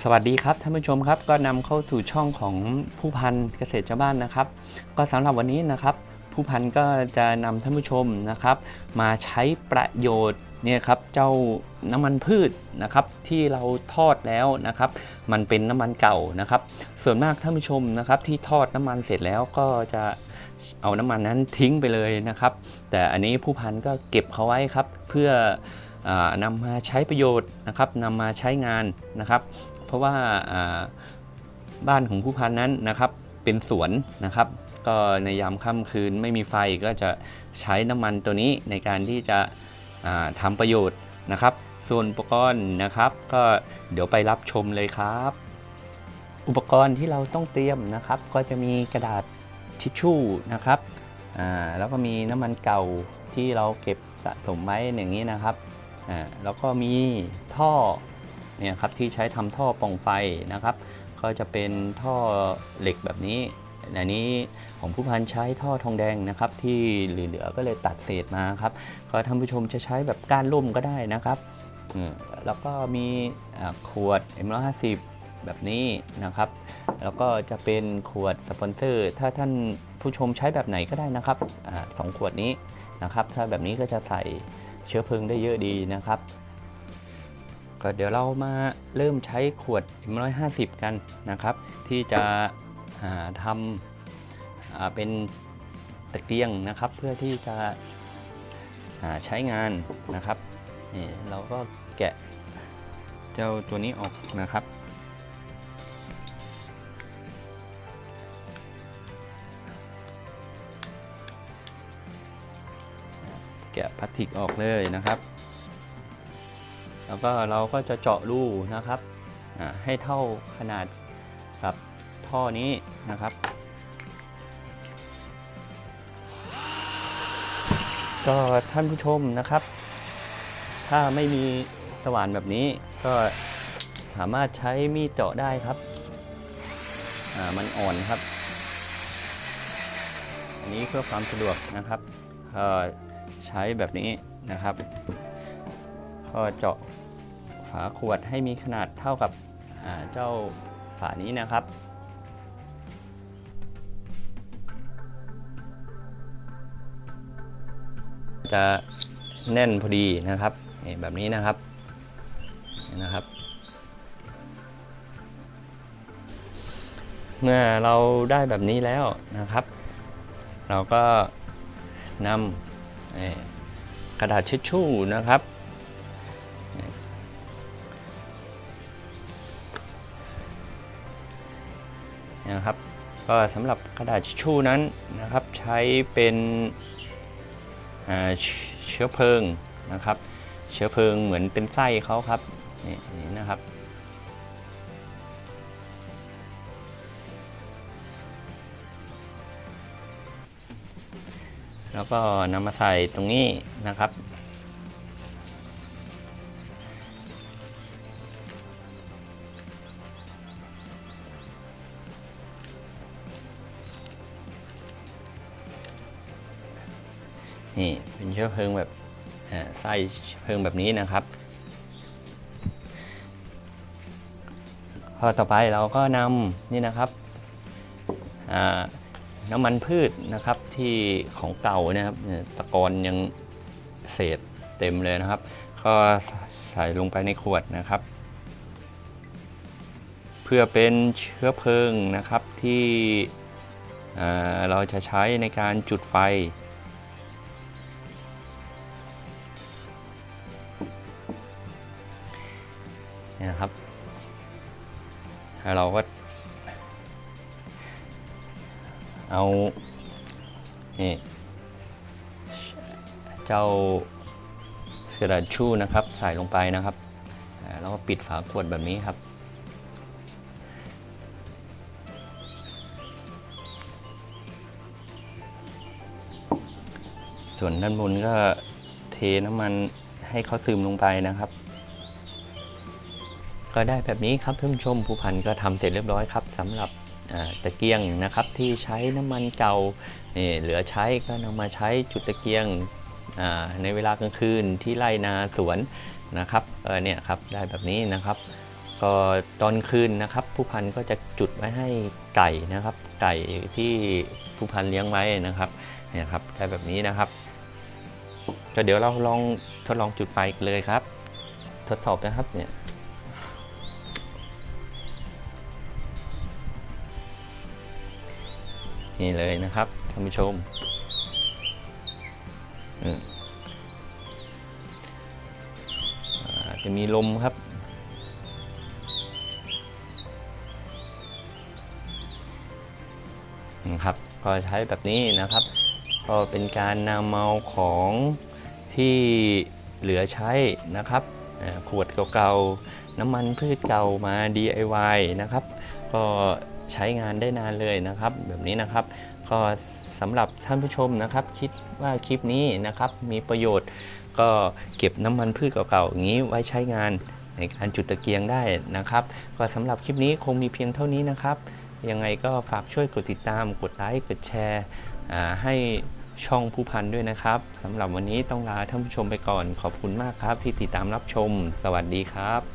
สวัสดีครับท่านผู้ชมครับก็นำเข้าสู่ช่องของผู้พันเกษตรชาวบ้านนะครับ ก็สำหรับวันนี้นะครับ ผู้พันก็จะนำท่านผู้ชมนะครับ มาใช้ประโยชน์เนี่ยครับเจ้าน้ำมันพืชนะครับที่เราทอดแล้วนะครับ มันเป็นน้ำมันเก่านะครับ ส่วนมากท่านผู้ชมนะครับที่ทอดน้ำมันเสร็จแล้วก็จะเอาน้ำมันนั้นทิ้งไปเลยนะครับ แต่อันนี้ผู้พันก็เก็บเขาไว้ครับเพื่ออ่านำมาใช้ประโยชน์นะครับนำมาใช้งานนะครับ เพราะว่าบ้านของผู้พันนั้นนะครับเป็นสวนนะครับ ก็ในยามค่ำคืนไม่มีไฟก็จะใช้น้ำมันตัวนี้ในการที่จะทำประโยชน์นะครับ ส่วนอุปกรณ์นะครับ ก็เดี๋ยวไปรับชมเลยครับ อุปกรณ์ที่เราต้องเตรียมนะครับ ก็จะมีกระดาษทิชชู่นะครับแล้วก็มีน้ำมันเก่าที่เราเก็บสะสมไว้อย่างนี้นะครับแล้วก็มีท่อ เนี่ยครับที่ใช้ทำท่อปล่องไฟนะครับก็จะเป็นท่อเหล็กแบบนี้อันนี้ของผู้พันใช้ท่อทองแดงนะครับ ที่เหลือๆก็เลยตัดเศษมาครับก็ท่านผู้ชมจะใช้แบบก้านล่มก็ได้นะครับแล้วก็มีขวด M150 แบบนี้นะครับ แล้วก็จะเป็นขวดสปอนเซอร์ ถ้าท่านผู้ชมใช้แบบไหนก็ได้นะครับอสองขวดนี้นะครับ ถ้าแบบนี้ก็จะใส่เชื้อเพลิงได้เยอะดีนะครับ ก็เดี๋ยวเรามาเริ่มใช้ขวด M150 กันนะครับ ที่จะทำเป็นตะเกียงนะครับ เพื่อที่จะใช้งานนะครับนี่เราก็แกะเจ้าตัวนี้ออกนะครับแกะพลาสติกออกเลยนะครับ แล้วก็เราก็จะเจาะรูนะครับให้เท่าขนาดกับท่อนี้นะครับ ก็ท่านผู้ชมนะครับ ถ้าไม่มีสว่านแบบนี้ก็สามารถใช้มีดเจาะได้ครับมันอ่อนครับ อันนี้เพื่อความสะดวกนะครับใช้แบบนี้นะครับ ก็เจาะฝาขวดให้มีขนาดเท่ากับเจ้าฝานี้นะครับ จะแน่นพอดีนะครับนี่แบบนี้นะครับนะครับ เมื่อเราได้แบบนี้แล้วนะครับ เราก็นำกระดาษทิชชู่นะครับ นะครับก็สำหรับกระดาษทิชชู่นั้นนะครับใช้เป็นเชเชื้อเพลิงนะครับ เชื้อเพลิงเหมือนเป็นไส้เขาครับนี่นี่นะครับแล้วก็นำมาใส่ตรงนี้นะครับ นี่เป็นเชื้อเพลิงแบบเอ่อไส้เพลิงแบบนี้นะครับพอต่อไปเราก็นำนี่นะครับน้ำมันพืชนะครับที่ของเก่านะครับตะกอนยังเศษเต็มเลยนะครับ ก็ใส่ลงไปในขวดนะครับ เพื่อเป็นเชื้อเพลิงนะครับที่เราจะใช้ในการจุดไฟ นี่นะครับ เราก็ เอา นี่ เจ้ากระดาษชู่นะครับ ใส่ลงไปนะครับแล้วก็ปิดฝาขวดแบบนี้ครับส่วนด้านบนก็เทน้ำมันให้เขาซึมลงไปนะครับ ก็ได้แบบนี้ครับท่านผู้ชมผู้พันก็ทำเสร็จเรียบร้อยครับสำหรับตะเกียงนะครับที่ใช้น้ำมันเก่านี่เหลือใช้ก็นำมาใช้จุดตะเกียงในเวลากลางคืนที่ไร่นาสวนนะครับเออเนี่ยครับได้แบบนี้นะครับก็ตอนคืนนะครับผู้พันก็จะจุดไว้ให้ไก่นะครับ ไก่ที่ผู้พันเลี้ยงไว้นะครับเนี่ยครับได้แบบนี้นะครับก็เดี๋ยวเราลองทดลองจุดไฟเลยครับ ทดสอบนะครับเนี่ย นี่เลยนะครับท่านผู้ชมจะมีลมครับนะครับก็ใช้แบบนี้นะครับ ก็เป็นการนำเอาของที่เหลือใช้นะครับขวดเก่าๆ น้ำมันพืชเก่ามา DIY นะครับ ก็ ใช้งานได้นานเลยนะครับ แบบนี้นะครับก็สำหรับท่านผู้ชมนะครับ คิดว่าคลิปนี้นะครับมีประโยชน์ก็เก็บน้ำมันพืชเก่าๆอย่างนี้ไว้ใช้งานในการจุดตะเกียงได้นะครับ ก็สำหรับคลิปนี้คงมีเพียงเท่านี้นะครับ ยังไงก็ฝากช่วยกดติดตามกดไลค์กดแชร์ให้ช่องผู้พันด้วยนะครับสำหรับวันนี้ต้องลาท่านผู้ชมไปก่อนขอบคุณมากครับที่ติดตามรับชม สวัสดีครับ